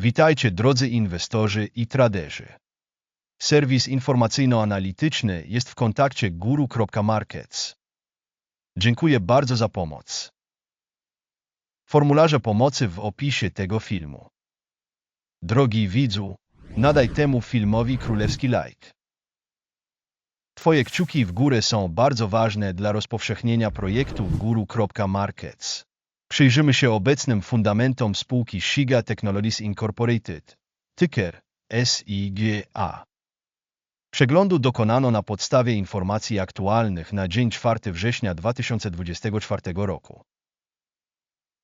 Witajcie drodzy inwestorzy i traderzy. Serwis informacyjno-analityczny jest w kontakcie guru.markets. Dziękuję bardzo za pomoc. Formularze pomocy w opisie tego filmu. Drogi widzu, nadaj temu filmowi królewski like. Twoje kciuki w górę są bardzo ważne dla rozpowszechnienia projektu guru.markets. Przyjrzymy się obecnym fundamentom spółki Shiga Technologies Incorporated, ticker SIGA. Przeglądu dokonano na podstawie informacji aktualnych na dzień 4 września 2024 roku.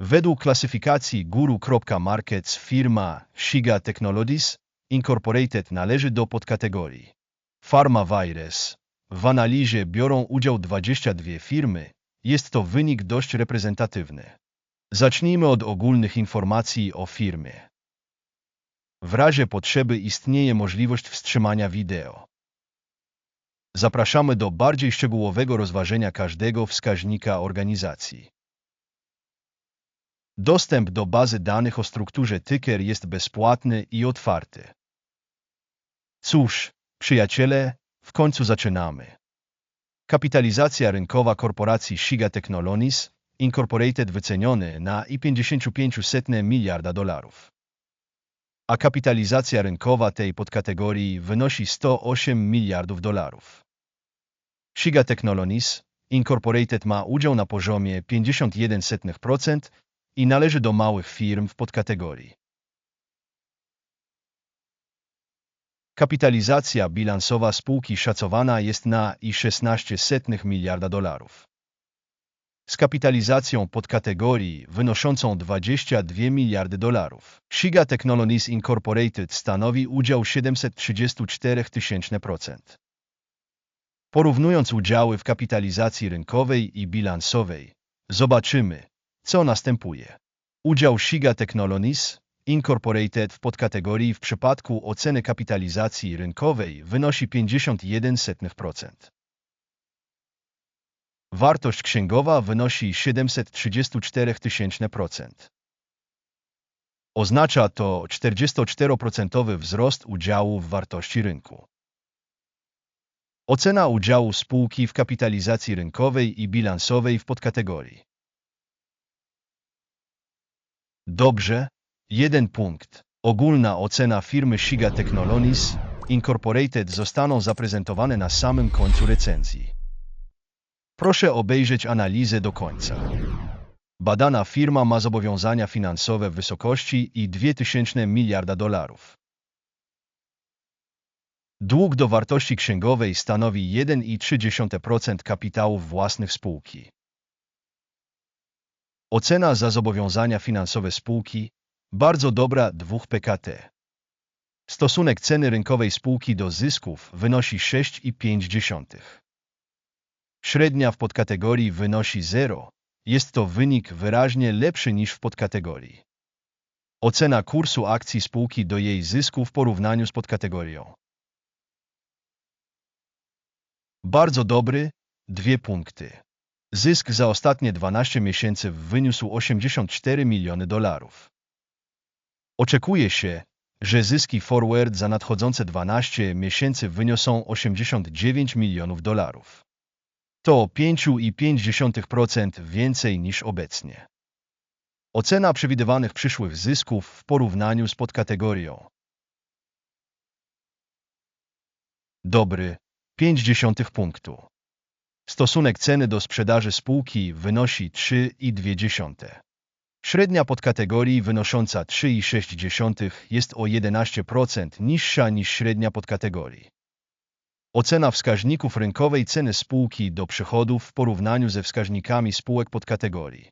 Według klasyfikacji guru.markets firma Shiga Technologies Incorporated należy do podkategorii Pharma Virus. W analizie biorą udział 22 firmy. Jest to wynik dość reprezentatywny. Zacznijmy od ogólnych informacji o firmie. W razie potrzeby istnieje możliwość wstrzymania wideo. Zapraszamy do bardziej szczegółowego rozważenia każdego wskaźnika organizacji. Dostęp do bazy danych o strukturze Ticker jest bezpłatny i otwarty. Cóż, przyjaciele, w końcu zaczynamy. Kapitalizacja rynkowa korporacji Shiga Technologies Incorporated wyceniony na i 55,7 miliarda dolarów. A kapitalizacja rynkowa tej podkategorii wynosi 108 miliardów dolarów. Shiga Technologies Incorporated ma udział na poziomie 51% i należy do małych firm w podkategorii. Kapitalizacja bilansowa spółki szacowana jest na i 16,7 miliarda dolarów. Z kapitalizacją podkategorii wynoszącą 22 miliardy dolarów. Shiga Technologies Incorporated stanowi udział 734 tysięczne procent. Porównując udziały w kapitalizacji rynkowej i bilansowej, zobaczymy, co następuje. Udział Shiga Technologies Incorporated w podkategorii w przypadku oceny kapitalizacji rynkowej wynosi 51%. Wartość księgowa wynosi 734 tysięczne procent. Oznacza to 44% wzrost udziału w wartości rynku. Ocena udziału spółki w kapitalizacji rynkowej i bilansowej w podkategorii. Dobrze, jeden punkt. Ogólna ocena firmy Shiga Technologies Incorporated zostaną zaprezentowane na samym końcu recenzji. Proszę obejrzeć analizę do końca. Badana firma ma zobowiązania finansowe w wysokości i 2000 miliarda dolarów. Dług do wartości księgowej stanowi 1,3% kapitałów własnych spółki. Ocena za zobowiązania finansowe spółki bardzo dobra 2 PKT. Stosunek ceny rynkowej spółki do zysków wynosi 6,5. Średnia w podkategorii wynosi 0. Jest to wynik wyraźnie lepszy niż w podkategorii. Ocena kursu akcji spółki do jej zysku w porównaniu z podkategorią. Bardzo dobry, dwie punkty. Zysk za ostatnie 12 miesięcy wyniósł 84 miliony dolarów. Oczekuje się, że zyski forward za nadchodzące 12 miesięcy wyniosą 89 milionów dolarów. To 5,5% więcej niż obecnie. Ocena przewidywanych przyszłych zysków w porównaniu z podkategorią. Dobry, 0,5 punktu. Stosunek ceny do sprzedaży spółki wynosi 3,2. Średnia podkategorii wynosząca 3,6 jest o 11% niższa niż średnia podkategorii. Ocena wskaźników rynkowej ceny spółki do przychodów w porównaniu ze wskaźnikami spółek podkategorii.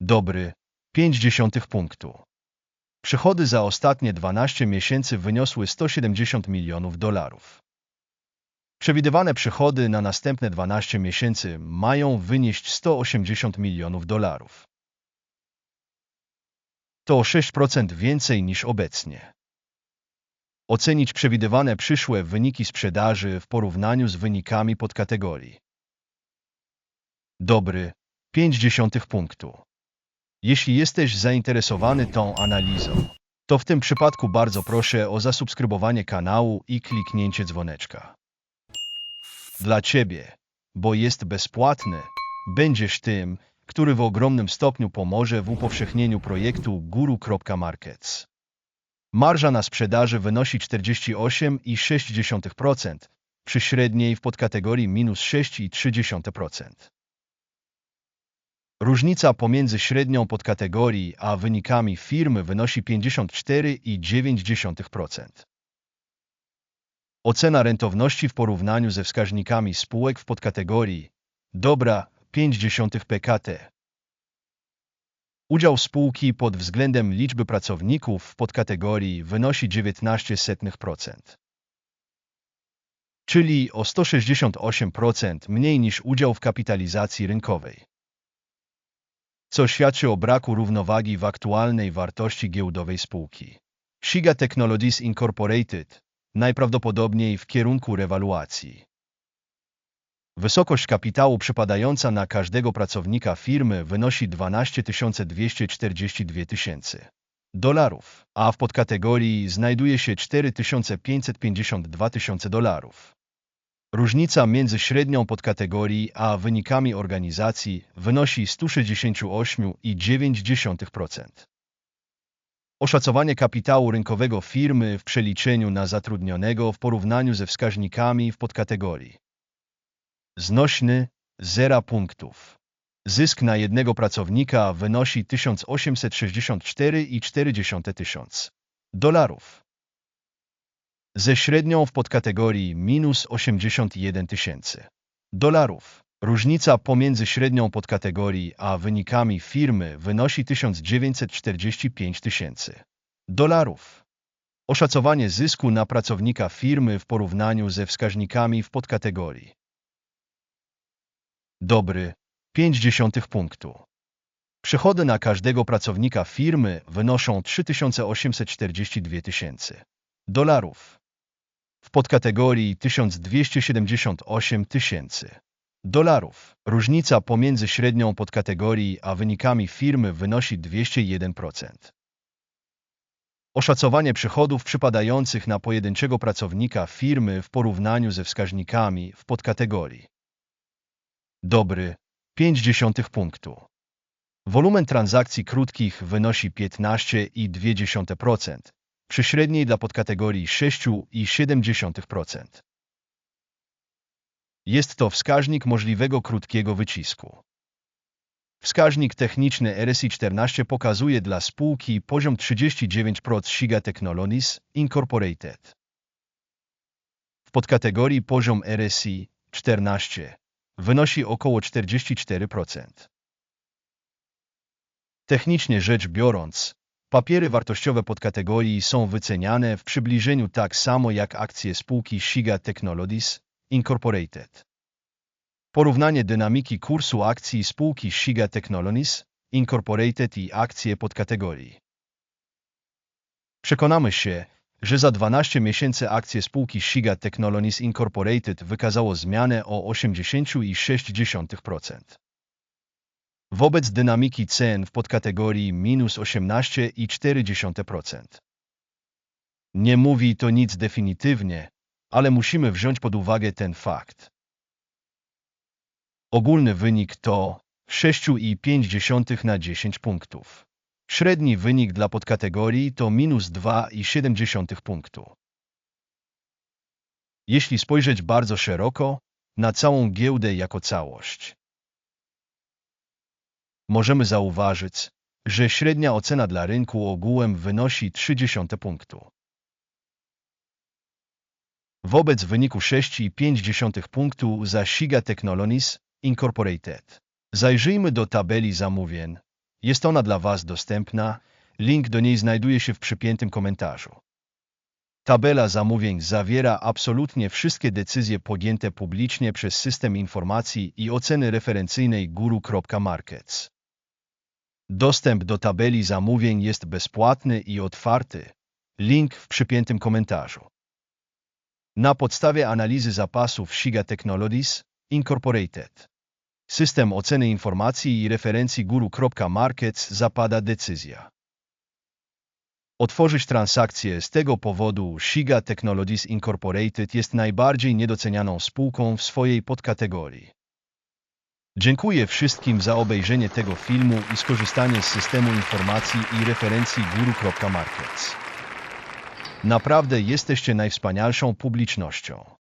Dobry, 0,5 punktu. Przychody za ostatnie 12 miesięcy wyniosły 170 milionów dolarów. Przewidywane przychody na następne 12 miesięcy mają wynieść 180 milionów dolarów. To o 6% więcej niż obecnie. Ocenić przewidywane przyszłe wyniki sprzedaży w porównaniu z wynikami podkategorii. Dobry, 0,5 punktu. Jeśli jesteś zainteresowany tą analizą, to w tym przypadku bardzo proszę o zasubskrybowanie kanału i kliknięcie dzwoneczka. Dla Ciebie, bo jest bezpłatny, będziesz tym, który w ogromnym stopniu pomoże w upowszechnieniu projektu guru.markets. Marża na sprzedaży wynosi 48,6%, przy średniej w podkategorii minus 6,3%. Różnica pomiędzy średnią podkategorii a wynikami firmy wynosi 54,9%. Ocena rentowności w porównaniu ze wskaźnikami spółek w podkategorii dobra 50 PKT. Udział spółki pod względem liczby pracowników w podkategorii wynosi 19%, czyli o 168% mniej niż udział w kapitalizacji rynkowej, co świadczy o braku równowagi w aktualnej wartości giełdowej spółki. Shiga Technologies Incorporated najprawdopodobniej w kierunku rewaluacji. Wysokość kapitału przypadająca na każdego pracownika firmy wynosi 12 242 tysięcy dolarów, a w podkategorii znajduje się 4552 tysiące dolarów. Różnica między średnią podkategorii a wynikami organizacji wynosi 168,9%. Oszacowanie kapitału rynkowego firmy w przeliczeniu na zatrudnionego w porównaniu ze wskaźnikami w podkategorii Znośny 0 punktów. Zysk na jednego pracownika wynosi 1864,4 tysiąc dolarów. Ze średnią w podkategorii minus 81 tysięcy dolarów. Różnica pomiędzy średnią podkategorii a wynikami firmy wynosi 1945 tysięcy dolarów. Oszacowanie zysku na pracownika firmy w porównaniu ze wskaźnikami w podkategorii Dobry, 50 punktu. Przychody na każdego pracownika firmy wynoszą 3842 tysięcy dolarów. W podkategorii 1278 tysięcy dolarów. Różnica pomiędzy średnią podkategorii a wynikami firmy wynosi 201%. Oszacowanie przychodów przypadających na pojedynczego pracownika firmy w porównaniu ze wskaźnikami w podkategorii Dobry, 0,5 punktu. Wolumen transakcji krótkich wynosi 15,2%, przy średniej dla podkategorii 6,7%. Jest to wskaźnik możliwego krótkiego wycisku. Wskaźnik techniczny RSI 14 pokazuje dla spółki poziom 39% Shiga Technologies Incorporated. W podkategorii poziom RSI 14 wynosi około 44%. Technicznie rzecz biorąc, papiery wartościowe podkategorii są wyceniane w przybliżeniu tak samo jak akcje spółki Shiga Technologies Incorporated. Porównanie dynamiki kursu akcji spółki Shiga Technologies Incorporated i akcje podkategorii. Przekonamy się, że za 12 miesięcy akcje spółki Shiga Technologies Incorporated wykazało zmianę o 80,6%. Wobec dynamiki cen w podkategorii minus 18,4%. Nie mówi to nic definitywnie, ale musimy wziąć pod uwagę ten fakt. Ogólny wynik to 6,5 na 10 punktów. Średni wynik dla podkategorii to minus 2,7 punktu. Jeśli spojrzeć bardzo szeroko, na całą giełdę jako całość, możemy zauważyć, że średnia ocena dla rynku ogółem wynosi 30 punktu. Wobec wyniku 6,5 punktu za Shiga Technologies Incorporated. Zajrzyjmy do tabeli zamówień, jest ona dla Was dostępna. Link do niej znajduje się w przypiętym komentarzu. Tabela zamówień zawiera absolutnie wszystkie decyzje podjęte publicznie przez system informacji i oceny referencyjnej guru.markets. Dostęp do tabeli zamówień jest bezpłatny i otwarty. Link w przypiętym komentarzu. Na podstawie analizy zapasów Shiga Technologies Incorporated System oceny informacji i referencji guru.markets zapada decyzja. Otworzyć transakcje z tego powodu Shiga Technologies Incorporated jest najbardziej niedocenianą spółką w swojej podkategorii. Dziękuję wszystkim za obejrzenie tego filmu i skorzystanie z systemu informacji i referencji guru.markets. Naprawdę jesteście najwspanialszą publicznością.